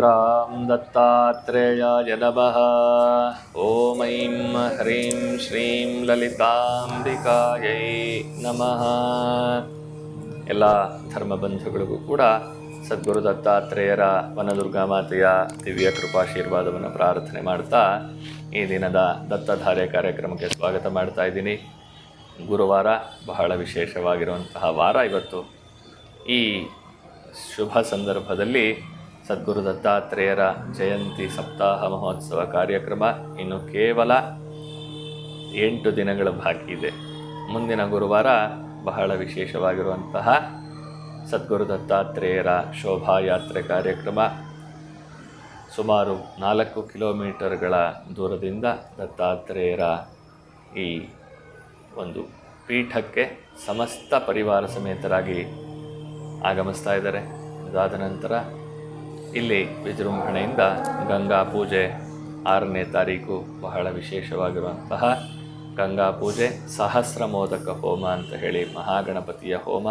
ರುದ್ರಾಂ ದತ್ತಾತ್ರೇಯಾಯ ನಮಃ ಓಂ ಐಂ ಹ್ರೀಂ ಶ್ರೀಂ ಲಲಿತಾಂಬಿಕಾಯೈ ನಮಃ ಎಲ್ಲ ಧರ್ಮಬಂಧುಗಳಿಗೂ ಕೂಡ ಸದ್ಗುರು ದತ್ತಾತ್ರೇಯರ ವನದುರ್ಗಾ ಮಾತೆಯ ದಿವ್ಯ ಕೃಪಾಶೀರ್ವಾದವನ್ನು ಪ್ರಾರ್ಥನೆ ಮಾಡ್ತಾ ಈ ದಿನದ ದತ್ತಧಾರೆ ಕಾರ್ಯಕ್ರಮಕ್ಕೆ ಸ್ವಾಗತ ಮಾಡ್ತಾ ಇದ್ದೀನಿ. ಗುರುವಾರ ಬಹಳ ವಿಶೇಷವಾಗಿರುವಂತಹ ವಾರ ಇವತ್ತು. ಈ ಶುಭ ಸಂದರ್ಭದಲ್ಲಿ ಸದ್ಗುರು ದತ್ತಾತ್ರೇಯರ ಜಯಂತಿ ಸಪ್ತಾಹ ಮಹೋತ್ಸವ ಕಾರ್ಯಕ್ರಮ ಇನ್ನು ಕೇವಲ ಎಂಟು ದಿನಗಳ ಬಾಕಿ ಇದೆ. ಮುಂದಿನ ಗುರುವಾರ ಬಹಳ ವಿಶೇಷವಾಗಿರುವಂತಹ ಸದ್ಗುರು ದತ್ತಾತ್ರೇಯರ ಶೋಭಾಯಾತ್ರೆ ಕಾರ್ಯಕ್ರಮ. ಸುಮಾರು ನಾಲ್ಕು ಕಿಲೋಮೀಟರ್ಗಳ ದೂರದಿಂದ ದತ್ತಾತ್ರೇಯರ ಈ ಒಂದು ಪೀಠಕ್ಕೆ ಸಮಸ್ತ ಪರಿವಾರ ಸಮೇತರಾಗಿ ಆಗಮಿಸ್ತಾ ಇದ್ದಾರೆ. ಅದಾದ ನಂತರ ಇಲ್ಲಿ ವಿಜೃಂಭಣೆಯಿಂದ ಗಂಗಾ ಪೂಜೆ ಆರನೇ ತಾರೀಕು ಬಹಳ ವಿಶೇಷವಾಗಿರುವಂತಹ ಗಂಗಾ ಪೂಜೆ ಸಹಸ್ರ ಮೋದಕ ಹೋಮ ಅಂತ ಹೇಳಿ ಮಹಾಗಣಪತಿಯ ಹೋಮ.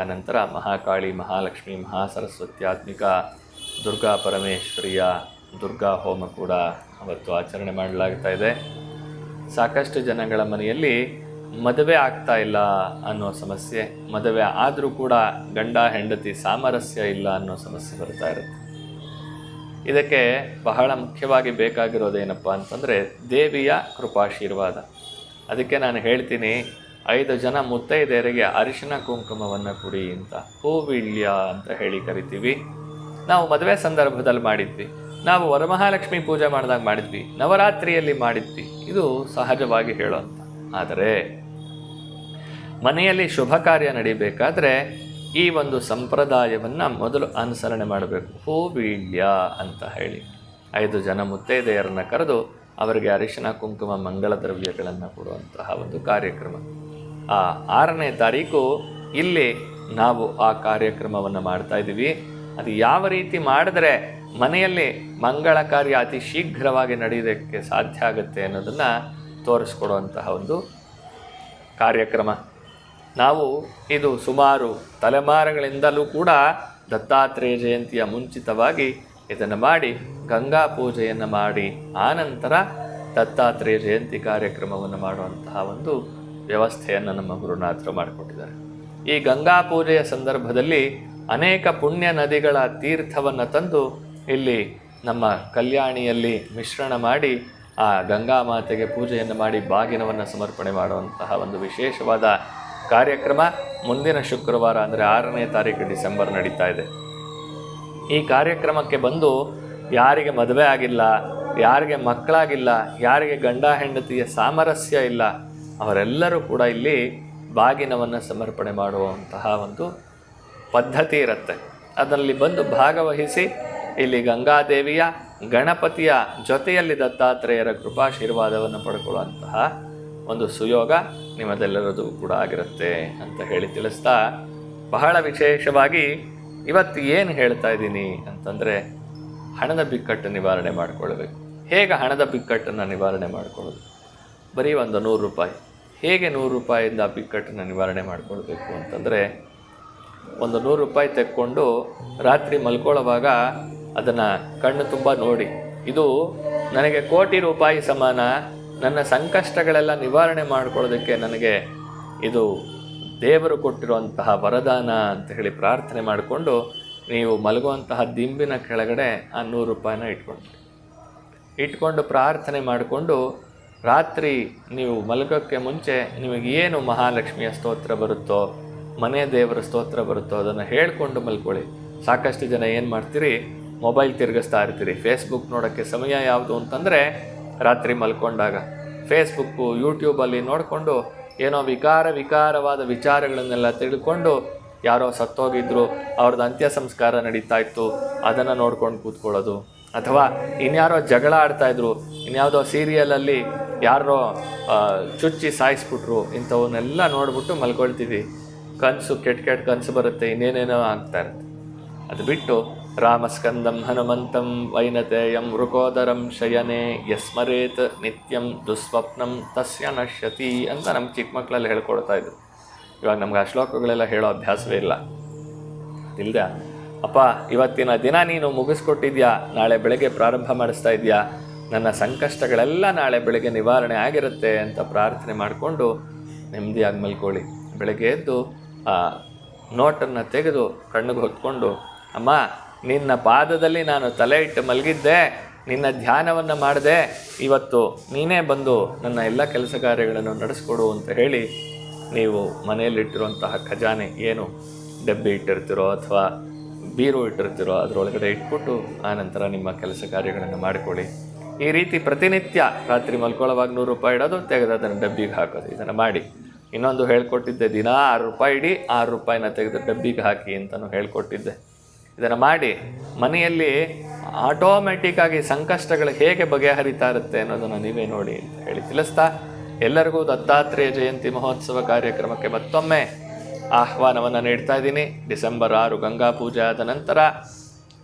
ಆನಂತರ ಮಹಾಕಾಳಿ, ಮಹಾಲಕ್ಷ್ಮಿ ಮಹಾಸರಸ್ವತ್ಯಾತ್ಮಿಕ ದುರ್ಗಾ ಪರಮೇಶ್ವರಿಯ ದುರ್ಗಾ ಹೋಮ ಕೂಡ ಅವತ್ತು ಆಚರಣೆ ಮಾಡಲಾಗ್ತಾ ಇದೆ. ಸಾಕಷ್ಟು ಜನಗಳ ಮನೆಯಲ್ಲಿ ಮದುವೆ ಆಗ್ತಾ ಇಲ್ಲ ಅನ್ನೋ ಸಮಸ್ಯೆ, ಮದುವೆ ಆದರೂ ಕೂಡ ಗಂಡ, ಹೆಂಡತಿ ಸಾಮರಸ್ಯ ಇಲ್ಲ ಅನ್ನೋ ಸಮಸ್ಯೆ ಬರ್ತಾ ಇರುತ್ತೆ. ಇದಕ್ಕೆ ಬಹಳ ಮುಖ್ಯವಾಗಿ ಬೇಕಾಗಿರೋದೇನಪ್ಪ ಅಂತಂದರೆ ದೇವಿಯ ಕೃಪಾಶೀರ್ವಾದ. ಅದಕ್ಕೆ ನಾನು ಹೇಳ್ತೀನಿ, ಐದು ಜನ ಮುತ್ತೈದೆಯರಿಗೆ ಅರಿಶಿನ ಕುಂಕುಮವನ್ನು ಕುಡಿ ಅಂತ ಹೂವಿಳ್ಯ ಅಂತ ಹೇಳಿ ಕರಿತೀವಿ. ನಾವು ಮದುವೆ ಸಂದರ್ಭದಲ್ಲಿ ಮಾಡಿದ್ವಿ. ನಾವು ವರಮಹಾಲಕ್ಷ್ಮಿ ಪೂಜೆ ಮಾಡಿದಾಗ ಮಾಡಿದ್ವಿ, ನವರಾತ್ರಿಯಲ್ಲಿ ಮಾಡಿದ್ವಿ. ಇದು ಸಹಜವಾಗಿ ಹೇಳುವಂಥ ಆದರೆ ಮನೆಯಲ್ಲಿ ಶುಭ ಕಾರ್ಯ ನಡಿಬೇಕಾದರೆ ಈ ಒಂದು ಸಂಪ್ರದಾಯವನ್ನು ಮೊದಲು ಅನುಸರಣೆ ಮಾಡಬೇಕು. ಹೂವೀಳ್ಯ ಅಂತ ಹೇಳಿ. ಐದು ಜನ ಮುತ್ತೈದೆಯರನ್ನು ಕರೆದು ಅವರಿಗೆ ಅರಿಶಿನ, ಕುಂಕುಮ ಮಂಗಳ ದ್ರವ್ಯಗಳನ್ನು ಕೊಡುವಂತಹ ಒಂದು ಕಾರ್ಯಕ್ರಮ. ಆ ಆರನೇ ತಾರೀಕು ಇಲ್ಲಿ ನಾವು ಆ ಕಾರ್ಯಕ್ರಮವನ್ನು ಮಾಡ್ತಾ ಇದ್ದೀವಿ. ಅದು ಯಾವ ರೀತಿ ಮಾಡಿದ್ರೆ ಮನೆಯಲ್ಲಿ ಮಂಗಳ ಕಾರ್ಯ ಅತಿ ಶೀಘ್ರವಾಗಿ ನಡೆಯೋದಕ್ಕೆ ಸಾಧ್ಯ ಆಗುತ್ತೆ ಅನ್ನೋದನ್ನು ತೋರಿಸ್ಕೊಡುವಂತಹ ಒಂದು ಕಾರ್ಯಕ್ರಮ. ನಾವು ಇದು ಸುಮಾರು ತಲೆಮಾರುಗಳಿಂದಲೂ ಕೂಡ ದತ್ತಾತ್ರೇಯ ಜಯಂತಿಯ ಮುಂಚಿತವಾಗಿ ಇದನ್ನು ಮಾಡಿ, ಗಂಗಾ ಪೂಜೆಯನ್ನು ಮಾಡಿ ಆನಂತರ ದತ್ತಾತ್ರೇಯ ಜಯಂತಿ ಕಾರ್ಯಕ್ರಮವನ್ನು ಮಾಡುವಂತಹ ಒಂದು ವ್ಯವಸ್ಥೆಯನ್ನು ನಮ್ಮ ಗುರುನಾಥರು ಮಾಡಿಕೊಟ್ಟಿದ್ದಾರೆ. ಈ ಗಂಗಾ ಪೂಜೆಯ ಸಂದರ್ಭದಲ್ಲಿ ಅನೇಕ ಪುಣ್ಯ ನದಿಗಳ ತೀರ್ಥವನ್ನು ತಂದು ಇಲ್ಲಿ ನಮ್ಮ ಕಲ್ಯಾಣಿಯಲ್ಲಿ ಮಿಶ್ರಣ ಮಾಡಿ ಆ ಗಂಗಾ ಮಾತೆಗೆ ಪೂಜೆಯನ್ನು ಮಾಡಿ ಬಾಗಿನವನ್ನು ಸಮರ್ಪಣೆ ಮಾಡುವಂತಹ ಒಂದು ವಿಶೇಷವಾದ ಕಾರ್ಯಕ್ರಮ ಮುಂದಿನ ಶುಕ್ರವಾರ, ಅಂದರೆ ಆರನೇ ತಾರೀಕು ಡಿಸೆಂಬರ್ ನಡೀತಾ ಇದೆ. ಈ ಕಾರ್ಯಕ್ರಮಕ್ಕೆ ಬಂದು ಯಾರಿಗೆ ಮದುವೆ ಆಗಿಲ್ಲ, ಯಾರಿಗೆ ಮಕ್ಕಳಾಗಿಲ್ಲ, ಯಾರಿಗೆ ಗಂಡ ಹೆಂಡತಿಯ ಸಾಮರಸ್ಯ ಇಲ್ಲ, ಅವರೆಲ್ಲರೂ ಕೂಡ ಇಲ್ಲಿ ಬಾಗಿನವನ್ನು ಸಮರ್ಪಣೆ ಮಾಡುವಂತಹ ಒಂದು ಪದ್ಧತಿ ಇರುತ್ತೆ. ಅದರಲ್ಲಿ ಬಂದು ಭಾಗವಹಿಸಿ ಇಲ್ಲಿ ಗಂಗಾದೇವಿಯ ಗಣಪತಿಯ ಜೊತೆಯಲ್ಲಿ ದತ್ತಾತ್ರೇಯರ ಕೃಪಾಶೀರ್ವಾದವನ್ನು ಪಡ್ಕೊಳ್ಳುವಂತಹ ಒಂದು ಸುಯೋಗ ನಿಮ್ಮದೆಲ್ಲರದು ಕೂಡ ಆಗಿರುತ್ತೆ ಅಂತ ಹೇಳಿ ತಿಳಿಸ್ತಾ ಬಹಳ ವಿಶೇಷವಾಗಿ ಇವತ್ತು ಏನು ಹೇಳ್ತಾ ಇದ್ದೀನಿ ಅಂತಂದರೆ ಹಣದ ಬಿಕ್ಕಟ್ಟು ನಿವಾರಣೆ ಮಾಡಿಕೊಳ್ಬೇಕು ಹೇಗೆ ಹಣದ ಬಿಕ್ಕಟ್ಟನ್ನು ನಿವಾರಣೆ ಮಾಡಿಕೊಳ್ಳೋದು? ಬರೀ ಒಂದು ನೂರು ರೂಪಾಯಿ. ಹೇಗೆ ನೂರು ರೂಪಾಯಿಂದ ಆ ಬಿಕ್ಕಟ್ಟನ್ನು ನಿವಾರಣೆ ಮಾಡಿಕೊಳ್ಬೇಕು ಅಂತಂದರೆ ಒಂದು ನೂರು ರೂಪಾಯಿ ತೆಕ್ಕೊಂಡು ರಾತ್ರಿ ಮಲ್ಕೊಳ್ಳೋವಾಗ ಅದನ್ನು ಕಣ್ಣು ತುಂಬ ನೋಡಿ. ಇದು ನನಗೆ ಕೋಟಿ ರೂಪಾಯಿ ಸಮಾನ. ನನ್ನ ಸಂಕಷ್ಟಗಳೆಲ್ಲ ನಿವಾರಣೆ ಮಾಡಿಕೊಳ್ಳೋದಕ್ಕೆ ನನಗೆ ಇದು ದೇವರು ಕೊಟ್ಟಿರುವಂತಹ ವರದಾನ ಅಂತ ಹೇಳಿ ಪ್ರಾರ್ಥನೆ ಮಾಡಿಕೊಂಡು ನೀವು ಮಲಗುವಂತಹ ದಿಂಬಿನ ಕೆಳಗಡೆ ಆ ನೂರು ರೂಪಾಯಿನ ಇಟ್ಕೊಂಡು ಇಟ್ಕೊಂಡು ಪ್ರಾರ್ಥನೆ ಮಾಡಿಕೊಂಡು ರಾತ್ರಿ ನೀವು ಮಲಗೋಕ್ಕೆ ಮುಂಚೆ ನಿಮಗೆ ಏನು ಮಹಾಲಕ್ಷ್ಮಿಯ ಸ್ತೋತ್ರ ಬರುತ್ತೋ, ಮನೆ ದೇವರ ಸ್ತೋತ್ರ ಬರುತ್ತೋ ಅದನ್ನು ಹೇಳ್ಕೊಂಡು ಮಲ್ಕೊಳ್ಳಿ. ಸಾಕಷ್ಟು ಜನ ಏನು ಮಾಡ್ತೀರಿ? ಮೊಬೈಲ್ ತಿರುಗಿಸ್ತಾ ಇರ್ತೀರಿ. ಫೇಸ್ಬುಕ್ ನೋಡೋಕ್ಕೆ ಸಮಯ ಯಾವುದು ಅಂತಂದರೆ ರಾತ್ರಿ ಮಲ್ಕೊಂಡಾಗ. ಫೇಸ್ಬುಕ್ಕು ಯೂಟ್ಯೂಬಲ್ಲಿ ನೋಡಿಕೊಂಡು ಏನೋ ವಿಕಾರ ವಿಕಾರವಾದ ವಿಚಾರಗಳನ್ನೆಲ್ಲ ತಿಳ್ಕೊಂಡು ಯಾರೋ ಸತ್ತೋಗಿದ್ರು ಅವ್ರದ್ದು ಅಂತ್ಯ ಸಂಸ್ಕಾರ ನಡೀತಾ ಇತ್ತು, ಅದನ್ನು ನೋಡ್ಕೊಂಡು ಕೂತ್ಕೊಳ್ಳೋದು. ಅಥವಾ ಇನ್ಯಾರೋ ಜಗಳ ಆಡ್ತಾ ಇದ್ರು, ಇನ್ಯಾವುದೋ ಸೀರಿಯಲಲ್ಲಿ ಯಾರೋ ಚುಚ್ಚಿ ಸಾಯಿಸ್ಬಿಟ್ರು, ಇಂಥವನ್ನೆಲ್ಲ ನೋಡಿಬಿಟ್ಟು ಮಲ್ಕೊಳ್ತೀವಿ. ಕನಸು ಕೆಟ್ಟ ಕೆಟ್ಟ ಕನಸು ಬರುತ್ತೆ, ಇನ್ನೇನೇನೋ ಆಗ್ತಾ ಇರುತ್ತೆ. ಅದು ಬಿಟ್ಟು ರಾಮಸ್ಕಂದಂ ಹನುಮಂತಂ ವೈನತೇಯಂ ವೃಕೋದರಂ ಶಯನೆ ಯಸ್ಮರೇತ್ ನಿತ್ಯಂ ದುಸ್ವಪ್ನಂ ತಸ್ಯ ನಶ್ಯತಿ ಅಂತ ನಮ್ಮ ಚಿಕ್ಕ ಮಕ್ಕಳಲ್ಲಿ ಹೇಳ್ಕೊಡ್ತಾ ಇದ್ರು. ಇವಾಗ ನಮ್ಗೆ ಆ ಶ್ಲೋಕಗಳೆಲ್ಲ ಹೇಳೋ ಅಭ್ಯಾಸವೇ ಇಲ್ಲ. ಇಲ್ಲದೆ ಅಪ್ಪ, ಇವತ್ತಿನ ದಿನ ನೀನು ಮುಗಿಸ್ಕೊಟ್ಟಿದ್ಯಾ? ನಾಳೆ ಬೆಳಗ್ಗೆ ಪ್ರಾರಂಭ ಮಾಡಿಸ್ತಾ ಇದೆಯಾ? ನನ್ನ ಸಂಕಷ್ಟಗಳೆಲ್ಲ ನಾಳೆ ಬೆಳಗ್ಗೆ ನಿವಾರಣೆ ಆಗಿರುತ್ತೆ ಅಂತ ಪ್ರಾರ್ಥನೆ ಮಾಡಿಕೊಂಡು ನೆಮ್ಮದಿಯಾಗಿ ಮಲ್ಕೊಳ್ಳಿ ಬೆಳಗ್ಗೆ ಎದ್ದು ಆ ನೋಟನ್ನು ತೆಗೆದು ಕಣ್ಣಿಗೆ ಹೊತ್ಕೊಂಡು, ಅಮ್ಮ ನಿನ್ನ ಪಾದದಲ್ಲಿ ನಾನು ತಲೆ ಇಟ್ಟು ಮಲಗಿದ್ದೆ, ನಿನ್ನ ಧ್ಯಾನವನ್ನು ಮಾಡಿದೆ, ಇವತ್ತು ನೀನೇ ಬಂದು ನನ್ನ ಎಲ್ಲ ಕೆಲಸ ಕಾರ್ಯಗಳನ್ನು ನಡೆಸಿಕೊಡು ಅಂತ ಹೇಳಿ ನೀವು ಮನೆಯಲ್ಲಿಟ್ಟಿರುವಂತಹ ಖಜಾನೆ ಏನು? ಡಬ್ಬಿ ಇಟ್ಟಿರ್ತೀರೋ ಅಥವಾ ಬೀರು ಇಟ್ಟಿರ್ತೀರೋ ಅದರೊಳಗಡೆ ಇಟ್ಬಿಟ್ಟು ಆನಂತರ ನಿಮ್ಮ ಕೆಲಸ ಕಾರ್ಯಗಳನ್ನು ಮಾಡಿಕೊಳ್ಳಿ. ಈ ರೀತಿ ಪ್ರತಿನಿತ್ಯ ರಾತ್ರಿ ಮಲ್ಕೊಳ್ಳೋವಾಗ ನೂರು ರೂಪಾಯಿ ಇಡೋದು, ತೆಗೆದು ಅದನ್ನು ಡಬ್ಬಿಗೆ ಹಾಕೋದು, ಇದನ್ನು ಮಾಡಿ. ಇನ್ನೊಂದು ಹೇಳ್ಕೊಟ್ಟಿದ್ದೆ, ದಿನ ಆರು ರೂಪಾಯಿ ಇಡಿ, ಆರು ರೂಪಾಯಿನ ತೆಗೆದು ಡಬ್ಬಿಗೆ ಹಾಕಿ ಅಂತಲೂ ಹೇಳ್ಕೊಟ್ಟಿದ್ದೆ. ಇದನ್ನು ಮಾಡಿ ಮನೆಯಲ್ಲಿ ಆಟೋಮೆಟಿಕ್ ಆಗಿ ಸಂಕಷ್ಟಗಳು ಹೇಗೆ ಬಗೆಹರಿತಾ ಇರುತ್ತೆ ಅನ್ನೋದನ್ನು ನೀವೇ ನೋಡಿ ಅಂತ ಹೇಳಿ ತಿಳಿಸ್ತಾ ಎಲ್ಲರಿಗೂ ದತ್ತಾತ್ರೇಯ ಜಯಂತಿ ಮಹೋತ್ಸವ ಕಾರ್ಯಕ್ರಮಕ್ಕೆ ಮತ್ತೊಮ್ಮೆ ಆಹ್ವಾನವನ್ನು ನೀಡ್ತಾ ಇದ್ದೀನಿ. ಡಿಸೆಂಬರ್ ಆರು ಗಂಗಾ ಪೂಜೆ ಆದ ನಂತರ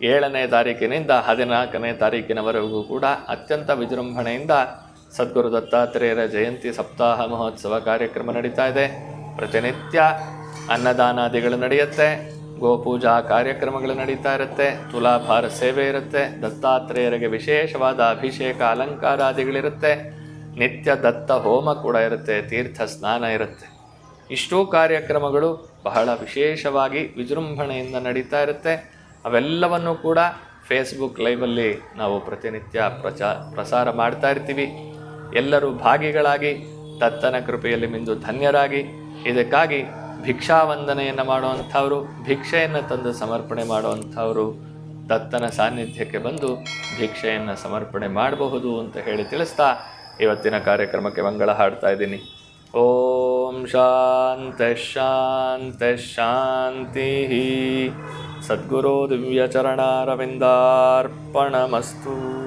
ಏಳನೇ ತಾರೀಕಿನಿಂದ ಹದಿನಾಲ್ಕನೇ ತಾರೀಕಿನವರೆಗೂ ಕೂಡ ಅತ್ಯಂತ ವಿಜೃಂಭಣೆಯಿಂದ ಸದ್ಗುರು ದತ್ತಾತ್ರೇಯರ ಜಯಂತಿ ಸಪ್ತಾಹ ಮಹೋತ್ಸವ ಕಾರ್ಯಕ್ರಮ ನಡೀತಾ ಇದೆ. ಪ್ರತಿನಿತ್ಯ ಅನ್ನದಾನಾದಿಗಳು ನಡೆಯುತ್ತೆ. ಗೋಪೂಜಾ ಕಾರ್ಯಕ್ರಮಗಳು ನಡೀತಾ ಇರುತ್ತೆ, ತುಲಾಭಾರ ಸೇವೆ ಇರುತ್ತೆ, ದತ್ತಾತ್ರೇಯರಿಗೆ ವಿಶೇಷವಾದ ಅಭಿಷೇಕ ಅಲಂಕಾರಾದಿಗಳಿರುತ್ತೆ, ನಿತ್ಯ ದತ್ತ ಹೋಮ ಕೂಡ ಇರುತ್ತೆ, ತೀರ್ಥ ಸ್ನಾನ ಇರುತ್ತೆ. ಇಷ್ಟೂ ಕಾರ್ಯಕ್ರಮಗಳು ಬಹಳ ವಿಶೇಷವಾಗಿ ವಿಜೃಂಭಣೆಯಿಂದ ನಡೀತಾ ಇರುತ್ತೆ. ಅವೆಲ್ಲವನ್ನು ಕೂಡ ಫೇಸ್ಬುಕ್ ಲೈವಲ್ಲಿ ನಾವು ಪ್ರತಿನಿತ್ಯ ಪ್ರಚಾ, ಪ್ರಸಾರ ಮಾಡ್ತಾ ಇರ್ತೀವಿ. ಎಲ್ಲರೂ ಭಾಗಿಗಳಾಗಿ, ದತ್ತನ ಕೃಪೆಯಲ್ಲಿ ಮಿಂದು ಧನ್ಯರಾಗಿ, ಇದಕ್ಕಾಗಿ ಭಿಕ್ಷಾವಂದನೆಯನ್ನು ಮಾಡುವಂಥವರು, ಭಿಕ್ಷೆಯನ್ನು ತಂದು ಸಮರ್ಪಣೆ ಮಾಡುವಂಥವರು ದತ್ತನ ಸಾನ್ನಿಧ್ಯಕ್ಕೆ ಬಂದು ಭಿಕ್ಷೆಯನ್ನು ಸಮರ್ಪಣೆ ಮಾಡಬಹುದು ಅಂತ ಹೇಳಿ ತಿಳಿಸ್ತಾ ಇವತ್ತಿನ ಕಾರ್ಯಕ್ರಮಕ್ಕೆ ಮಂಗಳ ಹಾಡ್ತಾ ಇದ್ದೀನಿ ಓಂ ಶಾಂತ ಶಾಂತ ಶಾಂತಿ ಸದ್ಗುರು ದಿವ್ಯಚರಣಾರವಿಂದಾರ್ಪಣಮಸ್ತು.